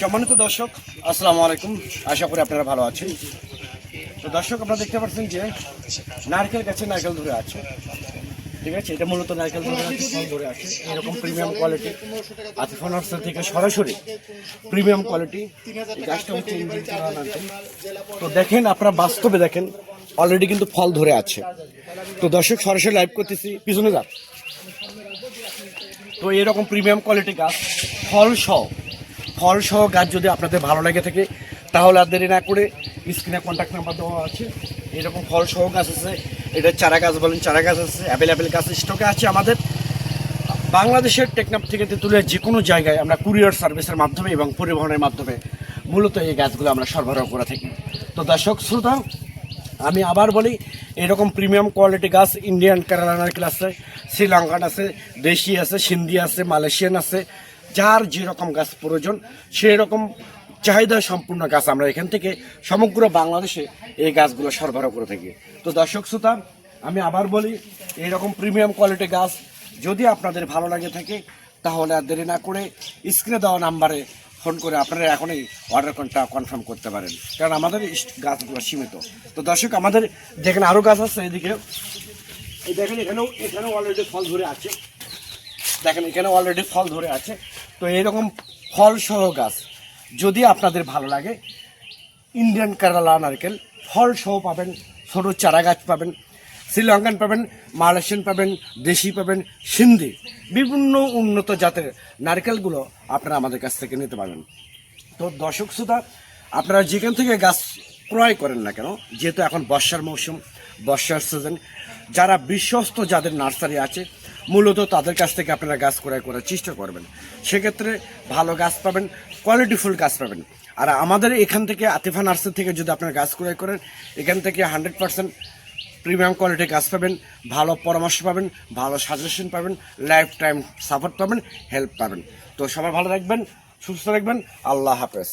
সম্মানিত দর্শক, আসসালামু আলাইকুম। আশা করি আপনারা ভালো আছেন। তো দর্শক, আপনারা দেখতে পাচ্ছেন যে নারকেল গাছে নারকেল ধরে আছে। ঠিক আছে? এটা মূলত নারকেল ধরে আছে, ফল ধরে আছে। এরকম প্রিমিয়াম কোয়ালিটি আতিফান হোস্টেল থেকে সরাসরি প্রিমিয়াম কোয়ালিটি গাছটা হচ্ছে তো দেখেন, আপনারা বাস্তবে দেখেন অলরেডি কিন্তু ফল ধরে আছে। তো দর্শক, সরাসরি লাইভ করতেছি, পিছনে যাক তো এরকম প্রিমিয়াম কোয়ালিটি গাছ, ফল সহ। ফল সহ গাছ যদি আপনাদের ভালো লাগে থাকে, তাহলে আর দেরি না করে স্ক্রিনে কন্ট্যাক্ট নাম্বার দেওয়া আছে। এরকম ফল সহ গাছ আছে, এটা চারা গাছ বলেন, চারা গাছ আছে অ্যাভেলেবেল গাছ স্টকে আছে আমাদের। বাংলাদেশের টেকনাফ থেকে তুলে যে কোনো জায়গায় আমরা কুরিয়ার সার্ভিসের মাধ্যমে এবং পরিবহনের মাধ্যমে মূলত এই গাছগুলো আমরা সরবরাহ করে থাকি। তো দর্শক, শ্রোতা, আমি আবার বলি, এরকম প্রিমিয়াম কোয়ালিটি গাছ ইন্ডিয়ান কেরালা নারকেল আছে শ্রীলঙ্কান আছে, দেশি আছে, সিন্ধি আছে, মালয়েশিয়ান আছে যার যেরকম গাছ প্রয়োজন সেই রকম চাহিদা সম্পূর্ণ গাছ আমরা এখান থেকে সমগ্র বাংলাদেশে এই গাছগুলো সরবরাহ করে থাকি। তো দর্শক শ্রোতা, আমি আবার বলি, এরকম প্রিমিয়াম কোয়ালিটি গাছ যদি আপনাদের ভালো লাগে থাকে, তাহলে আর দেরি না করে স্ক্রিনে দেওয়া নাম্বারে ফোন করে আপনারা এখনই অর্ডার কোনটা কনফার্ম করতে পারেন। কারণ আমাদের গাছগুলো সীমিত। তো দর্শক, আমাদের যেখানে আরও গাছ আছে এদিকে। এই দেখেন এখানেও এখানেও অলরেডি ফল ধরে আছে। দেখেন এখানে অলরেডি ফল ধরে আছে। তো এরকম ফল সহ গাছ, যদি আপনাদের ভালো লাগে ইন্ডিয়ান কেরালা নারকেল ফল সহ পাবেন, ছোট চারা গাছ পাবেন, শ্রীলঙ্কান পাবেন, মালয়েশিয়ান পাবেন, দেশি পাবেন, সিন্ধি, বিভিন্ন উন্নত জাতের নারকেলগুলো আপনারা আমাদের কাছ থেকে নিতে পারবেন। তো দর্শক শ্রোতা, আপনারা যেখান থেকে গাছ ক্রয় করেন না কেন, যেহেতু এখন বর্ষার মৌসুম, বর্ষার সিজন যারা বিশ্বস্ত যাদের নার্সারি আছে মূলত তাদের কাছ থেকে আপনারা গাছ ক্রয় করার চেষ্টা করবেন। সেক্ষেত্রে ভালো গাছ পাবেন কোয়ালিটিফুল গাছ পাবেন। আর আমাদের এখান থেকে আতিফা নার্সারি থেকে যদি আপনারা গাছ ক্রয় করেন, এখান থেকে হান্ড্রেড পার্সেন্ট প্রিমিয়াম কোয়ালিটির গাছ পাবেন, ভালো পরামর্শ পাবেন, ভালো সাজেশন পাবেন লাইফ টাইম সাপোর্ট পাবেন হেল্প পাবেন। তো সবাই ভালো রাখবেন সুস্থ রাখবেন আল্লাহ হাফেজ।